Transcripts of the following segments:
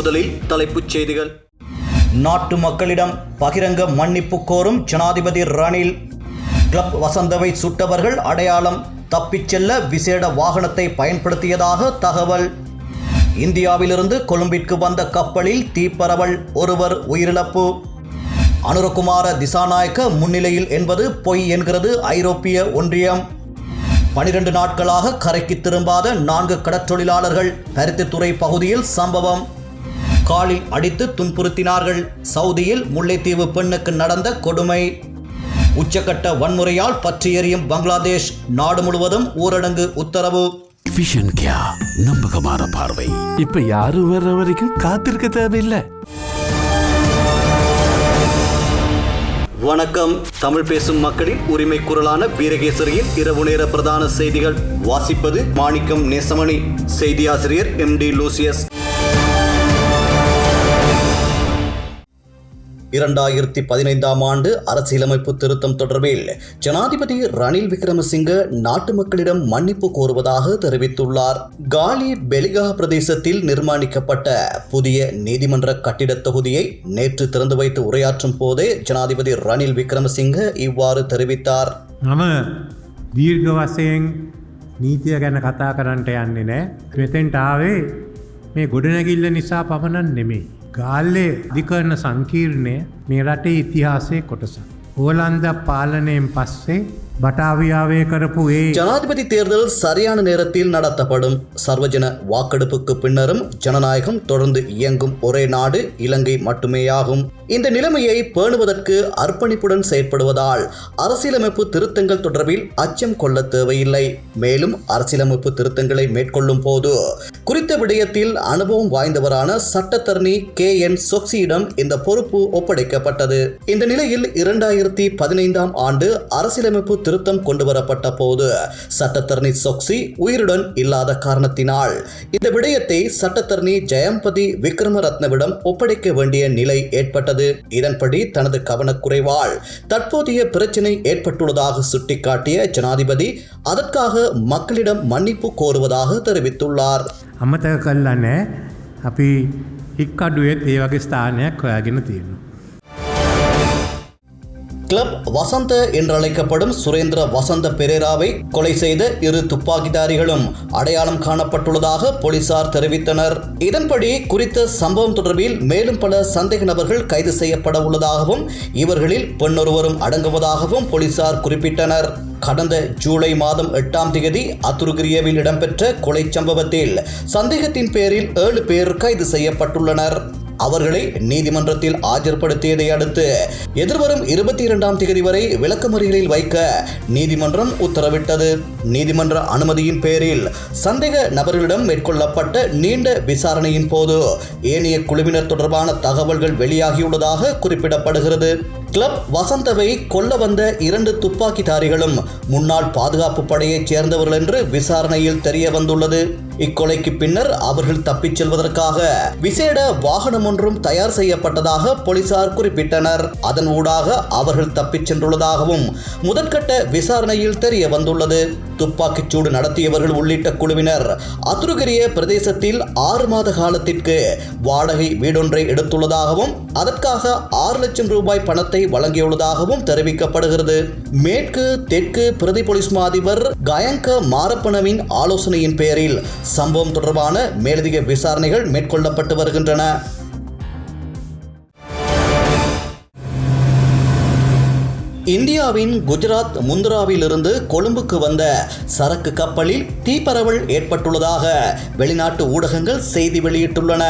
முதலில் தலைப்புச் செய்திகள். நாட்டு மக்களிடம் பகிரங்க மன்னிப்பு கோரும் ஜனாதிபதி ரணில். கிளப் வசந்தவை சுட்டவர்கள் அடையாளம் தப்பிச் செல்ல விசேட வாகனத்தை பயன்படுத்தியதாக தகவல். இந்தியாவிலிருந்து கொழும்பிற்கு வந்த கப்பலில் தீப்பரவல் ஒருவர் உயிரிழப்பு. அனுரகுமார திசாநாயக்க முன்னிலையில் என்பது பொய் என்கிறது ஐரோப்பிய ஒன்றியம். பனிரெண்டு நாட்களாக கரைக்கு திரும்பாத நான்கு கடற்றொழிலாளர்கள் பருத்தித்துறை பகுதியில் சம்பவம். காலில் அடித்து துன்புறுத்தினார்கள். சவுதியில் முல்லைத்தீவு பெண்ணுக்கு நடந்த கொடுமை. உச்சக்கட்ட வன்முறையால் பற்றி எறியும் பங்களாதேஷ் நாடு முழுவதும் ஊரடங்கு உத்தரவு. விஷன் கியா நம்பகமான பார்வை. இப்ப யாரும் வர்ற வரைக்கும் காத்திருக்க தேவையில்லை. வணக்கம். தமிழ் பேசும் மக்களின் உரிமை குரலான வீரகேசரியின் இரவு நேர பிரதான செய்திகள். வாசிப்பது மாணிக்கம் நேசமணி. செய்தியாசிரியர் எம் டி லூசியஸ். இரண்டாயிரத்தி பதினைந்தாம் ஆண்டு அரசியலமைப்பு திருத்தம் தொடர்பில் ஜனாதிபதி ரணில் விக்ரமசிங்க நாட்டு மக்களிடம் மன்னிப்பு கோருவதாக தெரிவித்துள்ளார் காலி பெலிகா பிரதேசத்தில் நிர்மாணிக்கப்பட்ட புதிய நீதிமன்ற கட்டிடத் தொகுதியை நேற்று திறந்து வைத்து உரையாற்றும் போதே ஜனாதிபதி ரணில் விக்ரமசிங்க இவ்வாறு தெரிவித்தார் මම දීර්ඝ වසයෙන් නීතිය ගැන කතා කරන්නට යන්නේ නෑ මෙතෙන්ට ආවේ මේ ගොඩනැගිල්ල නිසා පමණන් නෙමේ. ගාල්ලේ දිකරන සංකීර්ණය මේ රටේ ඉතිහාසය කොටස. ඕලන්ද පාලනයෙන් පස්සේ பட்டாவியாவே கருப்பு ஜனாதிபதி தேர்தல் சரியான நேரத்தில் நடத்தப்படும். சர்வஜன வாக்கெடுப்புக்கு பின்னரும் ஜனநாயகம் தொடர்ந்து இயங்கும் ஒரே நாடு இலங்கை மட்டுமேயாகும். இந்த நிலைமையை பேணுவதற்கு அர்ப்பணிப்புடன் செயற்படுவதால் அரசியலமைப்பு திருத்தங்கள் தொடர்பில் அச்சம் கொள்ள தேவையில்லை. மேலும் அரசியலமைப்பு திருத்தங்களை மேற்கொள்ளும் போது குறித்த விடயத்தில் அனுபவம் வாய்ந்தவரான சட்டத்தரணி கே. என். சொக்சியிடம் இந்த பொறுப்பு ஒப்படைக்கப்பட்டது. இந்த நிலையில் இரண்டாயிரத்தி பதினைந்தாம் ஆண்டு அரசியலமைப்பு திருத்தம் கொண்டுவரப்பட்ட போது சட்டத்தரணி சொக்சி உயிருடன் இல்லாத காரணத்தினால் இந்த விடயத்தை சட்டத்தரணி ஜெயம்பதி விக்ரமரத்னவிடம் ஒப்படைக்க வேண்டிய நிலை ஏற்பட்டது இதன்படி தனது கவனக்குறைவால் தற்போதைய பிரச்சினை ஏற்பட்டுள்ளதாக சுட்டிக்காட்டிய ஜனாதிபதி அதற்காக மக்களிடம் மன்னிப்பு கோருவதாக தெரிவித்துள்ளார் අමතක කල්ලා නෑ අපි හික්කඩුවත් ඒ වගේ ස්ථානයක් හොයාගෙන තියෙනවා. கிளப் வசந்த என்றழைக்கப்படும் சுரேந்திர வசந்த பெரேராவை கொலை செய்த இரு துப்பாக்கிதாரிகளும் அடையாளம் காணப்பட்டுள்ளதாக போலீசார் தெரிவித்தனர். இதன்படி குறித்த சம்பவம் தொடர்பில் மேலும் பல சந்தேக நபர்கள் கைது செய்யப்பட உள்ளதாகவும் இவர்களில் பெண்ணொருவரும் அடங்குவதாகவும் போலீசார் குறிப்பிட்டனர். கடந்த ஜூலை மாதம் எட்டாம் தேதி அத்துருகிரியவில் இடம்பெற்ற கொலை சம்பவத்தில் சந்தேகத்தின் பேரில் ஏழு பேர் கைது செய்யப்பட்டுள்ளனர். அவர்களை நீதிமன்றத்தில் ஆஜர்படுத்தியதை அடுத்து எதிர்வரும் இருபத்தி இரண்டாம் தேதி வரை விளக்கமறியலில் வைக்க நீதிமன்றம் உத்தரவிட்டது. நீதிமன்ற அனுமதியின் பேரில் சந்தேக நபர்களிடம் மேற்கொள்ளப்பட்ட நீண்ட விசாரணையின் போது ஏனைய குழுவினர் தொடர்பான தகவல்கள் வெளியாகியுள்ளதாக குறிப்பிடப்படுகிறது. கிளப் வசந்தவை கொல்ல வந்த இரண்டு துப்பாக்கிதாரிகளும் முன்னாள் பாதுகாப்பு படையைச் சேர்ந்தவர்கள் என்று விசாரணையில் தெரிய வந்துள்ளது. இக்கொலைக்கு பின்னர் அவர்கள் தப்பிச் செல்வதற்காக விசேட வாகனம் ஒன்றும் தயார் செய்யப்பட்டதாக போலீசார் குறிப்பிட்டனர். அதன் ஊடாக அவர்கள் தப்பிச் சென்றுள்ளதாகவும் முதற்கட்ட விசாரணையில் தெரிய வந்துள்ளது. துப்பாக்கிச் சூடு நடத்தியவர்கள் உள்ளிட்ட குழுவினர் அத்துருகிரிய பிரதேசத்தில் ஆறு மாத காலத்திற்கு வாடகை வீடொன்றை எடுத்துள்ளதாகவும் அதற்காக ஆறு லட்சம் ரூபாய் பணத்தை வழங்கியுள்ளதாகவும் தெரிவிக்கப்படுகிறது. மேற்கு தெற்கு பிரதி போலீஸ் மா அதிபர் கயங்க மாரப்பனவின் ஆலோசனையின் பேரில் சம்பவம் தொடர்பான மேலதிக விசாரணைகள் மேற்கொள்ளப்பட்டு வருகின்றன. இந்தியாவின் குஜராத் முந்திராவிலிருந்து கொழும்புக்கு வந்த சரக்கு கப்பலில் தீப்பரவல் ஏற்பட்டுள்ளதாக வெளிநாட்டு ஊடகங்கள் செய்தி வெளியிட்டுள்ளன.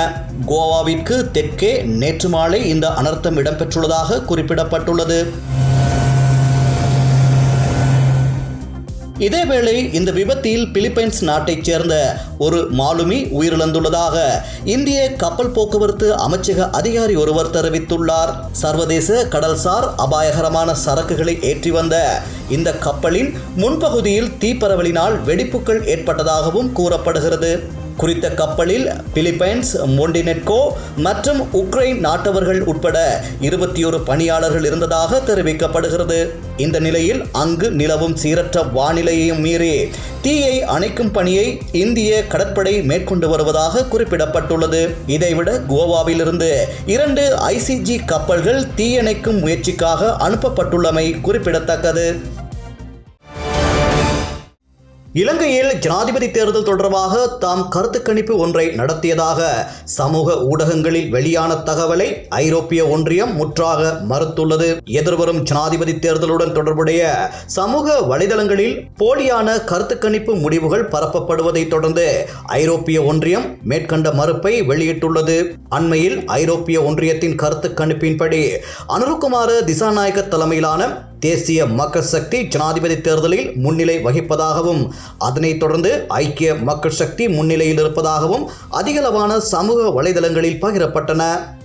கோவாவிற்கு தெற்கே நேற்று மாலை இந்த அனர்த்தம் இடம்பெற்றுள்ளதாக குறிப்பிடப்பட்டுள்ளது. இதேவேளை இந்த விபத்தில் பிலிப்பைன்ஸ் நாட்டைச் சேர்ந்த ஒரு மாலுமி உயிரிழந்துள்ளதாக இந்திய கப்பல் போக்குவரத்து அமைச்சக அதிகாரி ஒருவர் தெரிவித்துள்ளார். சர்வதேச கடல்சார் அபாயகரமான சரக்குகளை ஏற்றி வந்த இந்த கப்பலின் முன்பகுதியில் தீப்பரவலினால் வெடிப்புகள் ஏற்பட்டதாகவும் கூறப்படுகிறது. குறித்த கப்பலில் பிலிப்பைன்ஸ் மொண்டினெட்கோ மற்றும் உக்ரைன் நாட்டவர்கள் உட்பட இருபத்தி ஒரு பணியாளர்கள் இருந்ததாக தெரிவிக்கப்படுகிறது. இந்த நிலையில் அங்கு நிலவும் சீரற்ற வானிலையையும் மீறி தீயை அணைக்கும் பணியை இந்திய கடற்படை மேற்கொண்டு வருவதாக குறிப்பிடப்பட்டுள்ளது. இதைவிட கோவாவிலிருந்து இரண்டு ஐசிஜி கப்பல்கள் தீயணைக்கும் முயற்சிக்காக அனுப்பப்பட்டுள்ளமை குறிப்பிடத்தக்கது. இலங்கையில் ஜனாதிபதி தேர்தல் தொடர்பாக தாம் கருத்து கணிப்பு ஒன்றை நடத்தியதாக சமூக ஊடகங்களில் வெளியான தகவலை ஐரோப்பிய ஒன்றியம் முற்றாக மறுத்துள்ளது. எதிர்வரும் ஜனாதிபதி தேர்தலுடன் தொடர்புடைய சமூக வலைதளங்களில் போலியான கருத்து கணிப்பு முடிவுகள் பரப்பப்படுவதை தொடர்ந்து ஐரோப்பிய ஒன்றியம் மேற்கண்ட மறுப்பை வெளியிட்டுள்ளது. அண்மையில் ஐரோப்பிய ஒன்றியத்தின் கருத்து கணிப்பின்படி அனுருகுமார திசாநாயக்க தலைமையிலான தேசிய மக்கள் சக்தி ஜனாதிபதி தேர்தலில் முன்னிலை வகிப்பதாகவும் அதனைத் தொடர்ந்து ஐக்கிய மக்கள் சக்தி முன்னிலையில் இருப்பதாகவும் அதிகளவான சமூக வலைதளங்களில் பகிரப்பட்டன.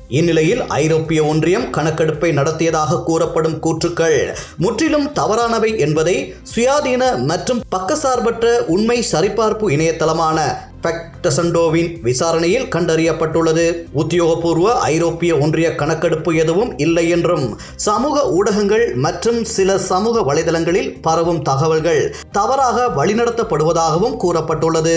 இந்நிலையில் ஐரோப்பிய ஒன்றியம் கணக்கெடுப்பை நடத்தியதாக கூறப்படும் கூற்றுக்கள் முற்றிலும் தவறானவை என்பதை சுயாதீன மற்றும் பக்கசார்பற்ற உண்மை சரிபார்ப்பு இணையதளமான பெக்டசண்டோவின் விசாரணையில் கண்டறியப்பட்டுள்ளது. உத்தியோகபூர்வ ஐரோப்பிய ஒன்றிய கணக்கெடுப்பு எதுவும் இல்லை என்றும் சமூக ஊடகங்கள் மற்றும் சில சமூக வலைதளங்களில் பரவும் தகவல்கள் தவறாக வழிநடத்தப்படுவதாகவும் கூறப்பட்டுள்ளது.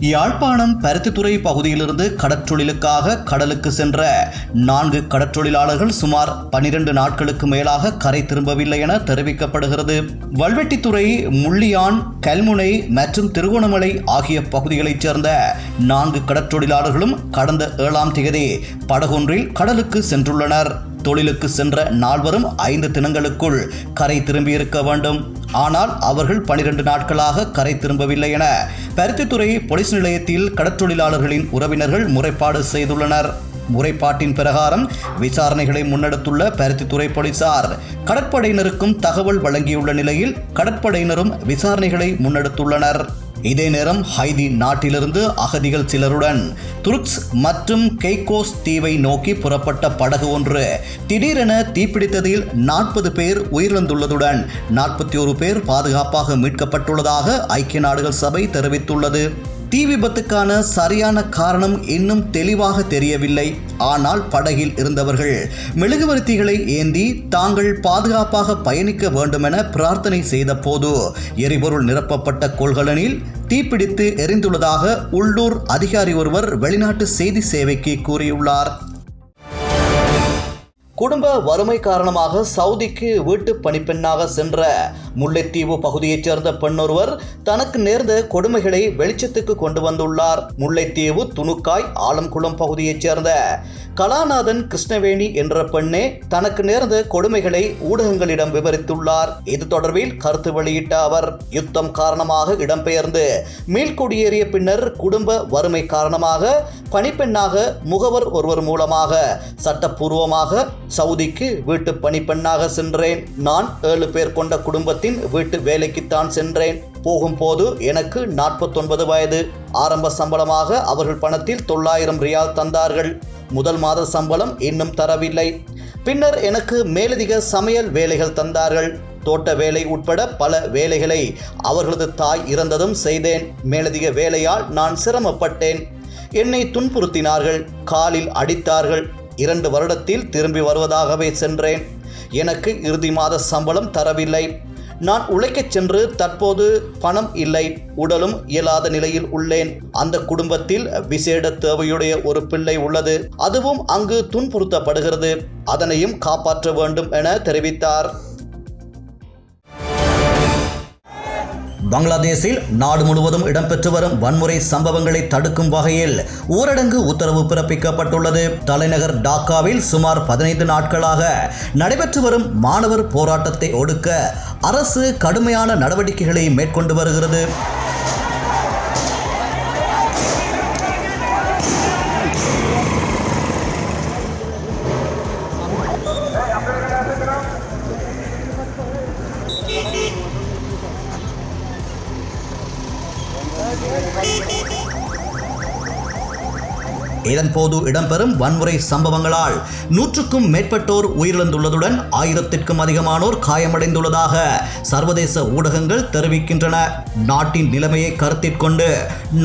யாழ்ப்பாணம் பருத்தித்துறை பகுதியிலிருந்து கடற்றொழிலுக்காக கடலுக்கு சென்ற நான்கு கடற்றொழிலாளர்கள் சுமார் பனிரெண்டு நாட்களுக்கு மேலாக கரை திரும்பவில்லை என தெரிவிக்கப்படுகிறது. வல்வெட்டித்துறை முள்ளியான் கல்முனை மற்றும் திருகோணமலை ஆகிய பகுதிகளைச் சேர்ந்த நான்கு கடற்றொழிலாளர்களும் கடந்த ஏழாம் தேதி படகொன்றில் கடலுக்கு சென்றுள்ளனர். தொழிலுக்கு சென்ற நால்வரும் ஐந்து தினங்களுக்குள் கரை திரும்பியிருக்க வேண்டும். ஆனால் அவர்கள் பனிரெண்டு நாட்களாக கரை திரும்பவில்லை என பருத்தித்துறை போலீஸ் நிலையத்தில் கடற்றொழிலாளர்களின் உறவினர்கள் முறைப்பாடு செய்துள்ளனர். முறைப்பாட்டின் பிரகாரம் விசாரணைகளை முன்னெடுத்துள்ள பருத்தித்துறை போலீசார் கடற்படையினருக்கும் தகவல் வழங்கியுள்ள நிலையில் கடற்படையினரும் விசாரணைகளை முன்னெடுத்துள்ளனர். இதே நேரம் ஹைதி நாட்டிலிருந்து அகதிகள் சிலருடன் துருக்ஸ் மற்றும் கெய்கோஸ் தீவை நோக்கி புறப்பட்ட படகு ஒன்று திடீரென தீப்பிடித்ததில் நாற்பது பேர் உயிரிழந்துள்ளதுடன் நாற்பத்தி ஒரு பேர் பாதுகாப்பாக மீட்கப்பட்டுள்ளதாக ஐக்கிய நாடுகள் சபை தெரிவித்துள்ளது. தீ விபத்துக்கான சரியான காரணம் இன்னும் தெளிவாக தெரியவில்லை. ஆனால் படகில் இருந்தவர்கள் மெழுகுவர்த்திகளை ஏந்தி தாங்கள் பாதுகாப்பாக பயணிக்க வேண்டுமென பிரார்த்தனை செய்த போது எரிபொருள் நிரப்பப்பட்ட கொள்கலனில் தீப்பிடித்து எரிந்துள்ளதாக உள்ளூர் அதிகாரி ஒருவர் வெளிநாட்டு செய்தி சேவைக்கு கூறியுள்ளார். குடும்ப வறுமை காரணமாக சவுதிக்கு வீட்டு பணிப்பெண்ணாக சென்ற முல்லைத்தீவு பகுதியைச் சேர்ந்த பெண்ணொருவர் தனக்கு நேர்ந்த கொடுமைகளை வெளிச்சத்துக்கு கொண்டு வந்துள்ளார். முல்லைத்தீவு துணுக்காய் ஆலம்குளம் பகுதியைச் சேர்ந்த கலாநாதன் கிருஷ்ணவேணி என்ற பெண்ணே தனக்கு நேர்ந்த கொடுமைகளை ஊடகங்களிடம் விவரித்துள்ளார். இது தொடர்பில் கருத்து வெளியிட்ட அவர் யுத்தம் காரணமாக இடம்பெயர்ந்து மீள்குடியேறிய பின்னர் குடும்ப வறுமை காரணமாக பணிப்பெண்ணாக முகவர் ஒருவர் மூலமாக சட்டப்பூர்வமாக சவுதிக்கு வீட்டு பணிப்பெண்ணாக சென்றேன். நான் ஏழு பேர் கொண்ட குடும்பத்தின் வீட்டு வேலைக்குத்தான் சென்றேன். போகும்போது எனக்கு நாற்பத்தொன்பது வயது. ஆரம்ப சம்பளமாக அவர்கள் பணத்தில் தொள்ளாயிரம் ரியால் தந்தார்கள். முதல் மாத சம்பளம் இன்னும் தரவில்லை. பின்னர் எனக்கு மேலதிக சமையல் வேலைகள் தந்தார்கள். தோட்ட வேலை உட்பட பல வேலைகளை அவர்களது தாய் இறந்ததும் செய்தேன். மேலதிக வேலையால் நான் சிரமப்பட்டேன். என்னை துன்புறுத்தினார்கள். காலில் அடித்தார்கள். இரண்டு வருடத்தில் திரும்பி வருவதாகவே சென்றேன். எனக்கு இறுதி மாத சம்பளம் தரவில்லை. நான் உழைக்கச் சென்று தற்போது பணம் இல்லை உடலும் இயலாத நிலையில் உள்ளேன். அந்த குடும்பத்தில் விசேட தேவையுடைய ஒரு பிள்ளை உள்ளது. அதுவும் அங்கு துன்புறுத்தப்படுகிறது. அதனையும் காப்பாற்ற வேண்டும் என தெரிவித்தார். பங்களாதேஷில் நாடு முழுவதும் இடம்பெற்று வரும் வன்முறை சம்பவங்களை தடுக்கும் வகையில் ஊரடங்கு உத்தரவு பிறப்பிக்கப்பட்டுள்ளது. தலைநகர் டாக்காவில் சுமார் பதினைந்து நாட்களாக நடைபெற்று வரும் மாணவர் போராட்டத்தை ஒடுக்க அரசு கடுமையான நடவடிக்கைகளை மேற்கொண்டு வருகிறது. இதன்போது இடம்பெறும் வன்முறை சம்பவங்களால் நூற்றுக்கும் மேற்பட்டோர் உயிரிழந்துள்ளதுடன் ஆயிரத்திற்கும் அதிகமானோர் காயமடைந்துள்ளதாக சர்வதேச ஊடகங்கள் தெரிவிக்கின்றன. நாட்டின் நிலைமையை கருத்தில் கொண்டு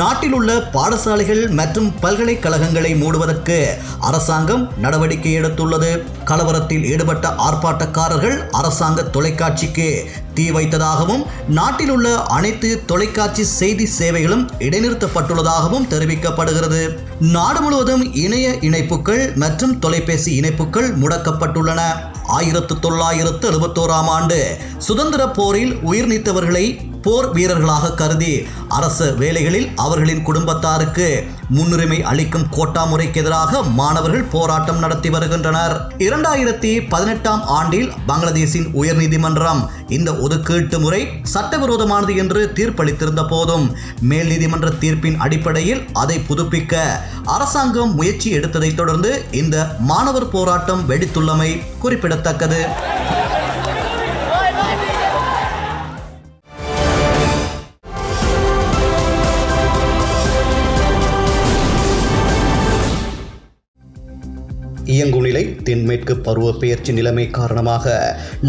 நாட்டில் உள்ள பாடசாலைகள் மற்றும் பல்கலைக்கழகங்களை மூடுவதற்கு அரசாங்கம் நடவடிக்கை எடுத்துள்ளது. கலவரத்தில் ஈடுபட்ட ஆர்ப்பாட்டக்காரர்கள் அரசாங்க தொலைக்காட்சிக்கு தீ வைத்ததாகவும் நாட்டில் உள்ள அனைத்து தொலைக்காட்சி செய்தி சேவைகளும் இடைநிறுத்தப்பட்டுள்ளதாகவும் தெரிவிக்கப்படுகிறது. நாடு முழுவதும் இணைய இணைப்புகள் மற்றும் தொலைபேசி இணைப்புகள் முடக்கப்பட்டுள்ளன. ஆயிரத்து தொள்ளாயிரத்து எழுபத்தோராம் ஆண்டு சுதந்திர போரில் உயிர் நீத்தவர்களை போர் வீரர்களாக கருதி அரசு வேலைகளில் அவர்களின் குடும்பத்தாருக்கு முன்னுரிமை அளிக்கும் கோட்டா முறைக்கு எதிராக மாணவர்கள் போராட்டம் நடத்தி வருகின்றனர். இரண்டாயிரத்தி பதினெட்டாம் ஆண்டில் பங்களாதேஷின் உயர்நீதிமன்றம் இந்த ஒதுக்கீட்டு முறை சட்டவிரோதமானது என்று தீர்ப்பளித்திருந்த போதும் மேல் நீதிமன்ற தீர்ப்பின் அடிப்படையில் அதை புதுப்பிக்க அரசாங்கம் முயற்சி எடுத்ததைத் தொடர்ந்து இந்த மாணவர் போராட்டம் வெடித்துள்ளமை குறிப்பிடத்தக்கது. இயங்குநிலை தென்மேற்கு பருவப்பெயர்ச்சி நிலைமை காரணமாக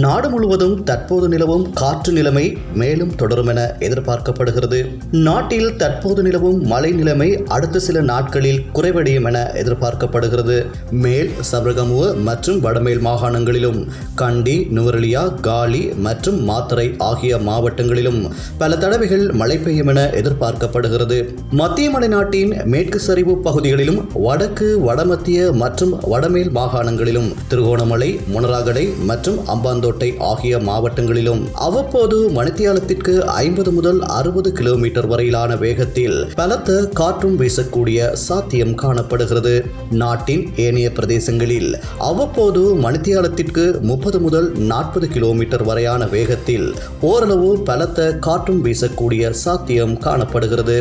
நாடு முழுவதும் தற்போது நிலவும் காற்று நிலைமை மேலும் தொடரும் என எதிர்பார்க்கப்படுகிறது. நாட்டில் தற்போது நிலவும் மழை நிலைமை அடுத்த சில நாட்களில் குறைவடையும் என எதிர்பார்க்கப்படுகிறது. மேல் சபரகமுவ மற்றும் வடமேல் மாகாணங்களிலும் கண்டி நுவரெலியா காலி மற்றும் மாத்தரை ஆகிய மாவட்டங்களிலும் பல தடவைகள் மழை பெய்யும் என எதிர்பார்க்கப்படுகிறது. மத்திய மலைநாட்டின் மேற்கு சரிவு பகுதிகளிலும் வடக்கு வடமத்திய மற்றும் வட வடமேல் மாகாணங்களிலும் திருகோணமலை முனராகடை மற்றும் அம்பாந்தோட்டை ஆகிய மாவட்டங்களிலும் அவ்வப்போது மணித்தியாலத்திற்கு ஐம்பது முதல் அறுபது கிலோமீட்டர் வரையிலான வேகத்தில் பலத்த காற்றும் வீசக்கூடிய சாத்தியம் காணப்படுகிறது. நாட்டின் ஏனைய பிரதேசங்களில் அவ்வப்போது மணித்தியாலத்திற்கு முப்பது முதல் நாற்பது கிலோமீட்டர் வரையான வேகத்தில் ஓரளவு பலத்த காற்றும் வீசக்கூடிய சாத்தியம் காணப்படுகிறது.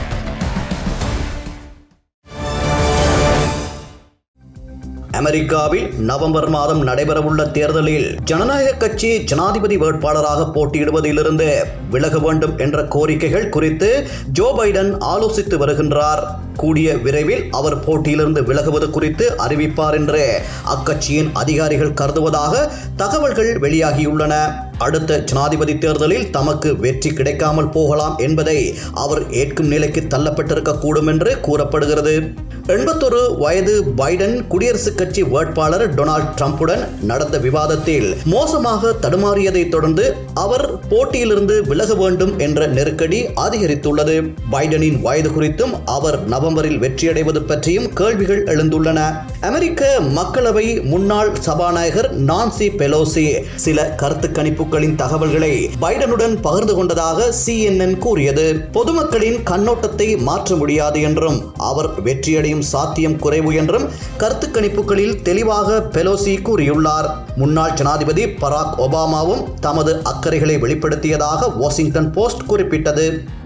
அமெரிக்காவில் நவம்பர் மாதம் நடைபெறவுள்ள தேர்தலில் ஜனநாயக கட்சி ஜனாதிபதி வேட்பாளராக போட்டியிடுவதிலிருந்து விலக வேண்டும் என்ற கோரிக்கைகள் குறித்து ஜோ பைடன் ஆலோசித்து வருகின்றார். கூடிய விரைவில் அவர் போட்டியிலிருந்து விலகுவது குறித்து அறிவிப்பார் என்று அக்கட்சியின் அதிகாரிகள் கருதுவதாக தகவல்கள் வெளியாகியுள்ளன. அடுத்த ஜனாதிபதி தேர்தலில் தமக்கு வெற்றி கிடைக்காமல் போகலாம் என்பதை அவர் ஏற்கும் நிலைக்கு தள்ளப்பட்டிருக்கக்கூடும் என்று கூறப்படுகிறது. எண்பத்தொரு வயது பைடன் குடியரசுக் கட்சி வேட்பாளர் டொனால்ட் ட்ரம்புடன் நடந்த விவாதத்தில் மோசமாக தடுமாறியதைத் தொடர்ந்து அவர் போட்டியிலிருந்து விலக வேண்டும் என்ற நெருக்கடி அதிகரித்துள்ளது. பைடனின் வயது குறித்தும் அவர் நவம்பரில் வெற்றியடைவது பற்றியும் கேள்விகள் எழுந்துள்ளன. அமெரிக்க மக்களவை முன்னாள் சபாநாயகர் நான்சி பெலோசி. சில கருத்து கணிப்புகளின் தகவல்களை பைடனுடன் பகிர்ந்து கொண்டதாக சிஎன்என் கூறியது. பொதுமக்களின் கண்ணோட்டத்தை மாற்ற முடியாது என்றும் அவர் வெற்றியடையும் சாத்தியம் குறைவு என்றும் கருத்து கணிப்புகளில் தெளிவாக பெலோசி கூறியுள்ளார். முன்னாள் ஜனாதிபதி பராக் ஒபாமாவும் தமது அக்கறைகளை வெளிப்படுத்தியதாக வாஷிங்டன் போஸ்ட் குறிப்பிட்டது.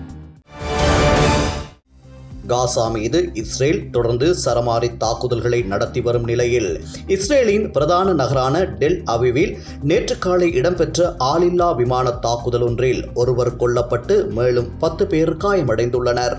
காசா மீது இஸ்ரேல் தொடர்ந்து சரமாரி தாக்குதல்களை நடத்தி வரும் நிலையில் இஸ்ரேலின் பிரதான நகரான டெல் அவிவில் நேற்று காலை இடம்பெற்ற ஆளில்லா விமான தாக்குதல் ஒன்றில் ஒருவர் கொல்லப்பட்டு மேலும் பத்து பேர் காயமடைந்துள்ளனர்.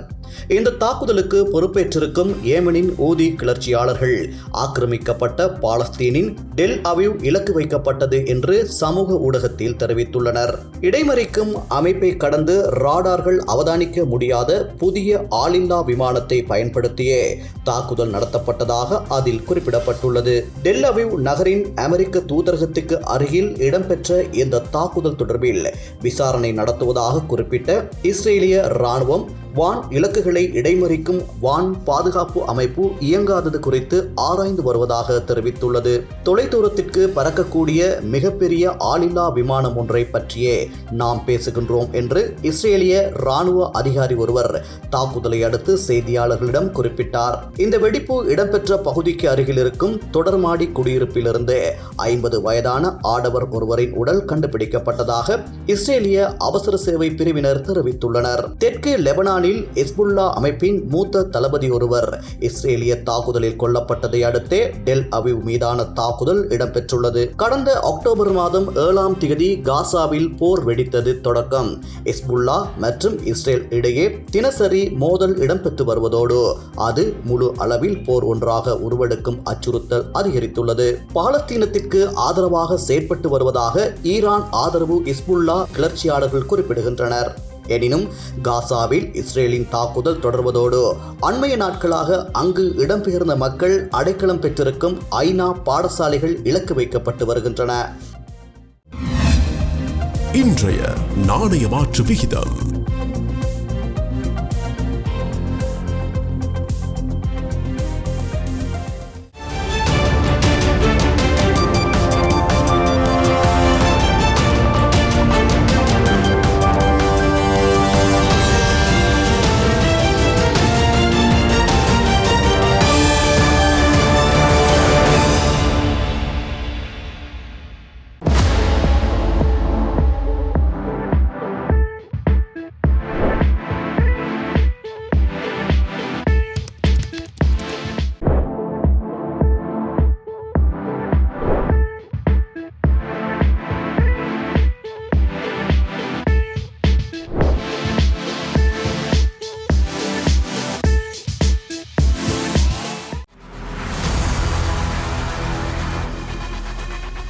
இந்த தாக்குதலுக்கு பொறுப்பேற்றிருக்கும் ஏமனின் ஊதி கிளர்ச்சியாளர்கள். ஆக்கிரமிக்கப்பட்ட பாலஸ்தீனின் டெல் அவிவ் இலக்கு வைக்கப்பட்டது என்று சமூக ஊடகத்தில் தெரிவித்துள்ளனர். இடைமறிக்கும் அமைப்பை கடந்து ராடார்கள் அவதானிக்க முடியாத புதிய ஆளில்லா விமானத்தை பயன்படுத்தியே தாக்குதல் நடத்தப்பட்டதாக அதில் குறிப்பிடப்பட்டுள்ளது. டெல் அவிவ் நகரின் அமெரிக்க தூதரகத்துக்கு அருகில் இடம்பெற்ற இந்த தாக்குதல் தொடர்பில் விசாரணை நடத்துவதாக குறிப்பிட்ட இஸ்ரேலிய ராணுவம் வான் இலக்குகளை இடைமறிக்கும் வான் பாதுகாப்பு அமைப்பு இயங்காதது குறித்து ஆராய்ந்து வருவதாக தெரிவித்துள்ளது. தொலைதூரத்திற்கு பறக்கக்கூடிய மிகப்பெரிய ஆளில்லா விமானம் ஒன்றை பற்றியே நாம் பேசுகின்றோம் என்று இஸ்ரேலிய ராணுவ அதிகாரி ஒருவர் தாக்குதலை அடுத்து செய்தியாளர்களிடம் குறிப்பிட்டார். இந்த வெடிப்பு இடம்பெற்ற பகுதிக்கு அருகில் இருக்கும் தொடர்மாடி குடியிருப்பிலிருந்து ஐம்பது வயதான ஆடவர் ஒருவரின் உடல் கண்டுபிடிக்கப்பட்டதாக இஸ்ரேலிய அவசர சேவை பிரிவினர் தெரிவித்துள்ளனர். தெற்கு லெபனானில் இஸ்புல்லா அமைப்பின் மூத்த தளபதி ஒருவர். இஸ்ரேலிய தாக்குதலில் கொல்லப்பட்டதை அடுத்தே டெல் அவிவ் மீதான தாக்குதல் இடம்பெற்றுள்ளது. கடந்த அக்டோபர் மாதம் ஏழாம் தேதி காசாவில் போர் வெடித்தது தொடக்கம். இஸ்புல்லா மற்றும் இஸ்ரேல் இடையே தினசரி மோதல் இடம்பெற்று வருவதோடு அது முழு அளவில் போர் ஒன்றாக உருவெடுக்கும் அச்சுறுத்தல் அதிகரித்துள்ளது. பாலஸ்தீனத்திற்கு ஆதரவாக செயற்பட்டு வருவதாக ஈரான் ஆதரவு இஸ்புல்லா கிளர்ச்சியாளர்கள் குறிப்பிடுகின்றனர். எனினும் காசாவில் இஸ்ரேலின் தாக்குதல் தொடர்வதோடு அண்மைய நாட்களாக அங்கு இடம்பெயர்ந்த மக்கள் அடைக்கலம் பெற்றிருக்கும் ஐநா பாடசாலைகள் இலக்கு வைக்கப்பட்டு வருகின்றன. இன்றைய நாணய மாற்று விகிதம்.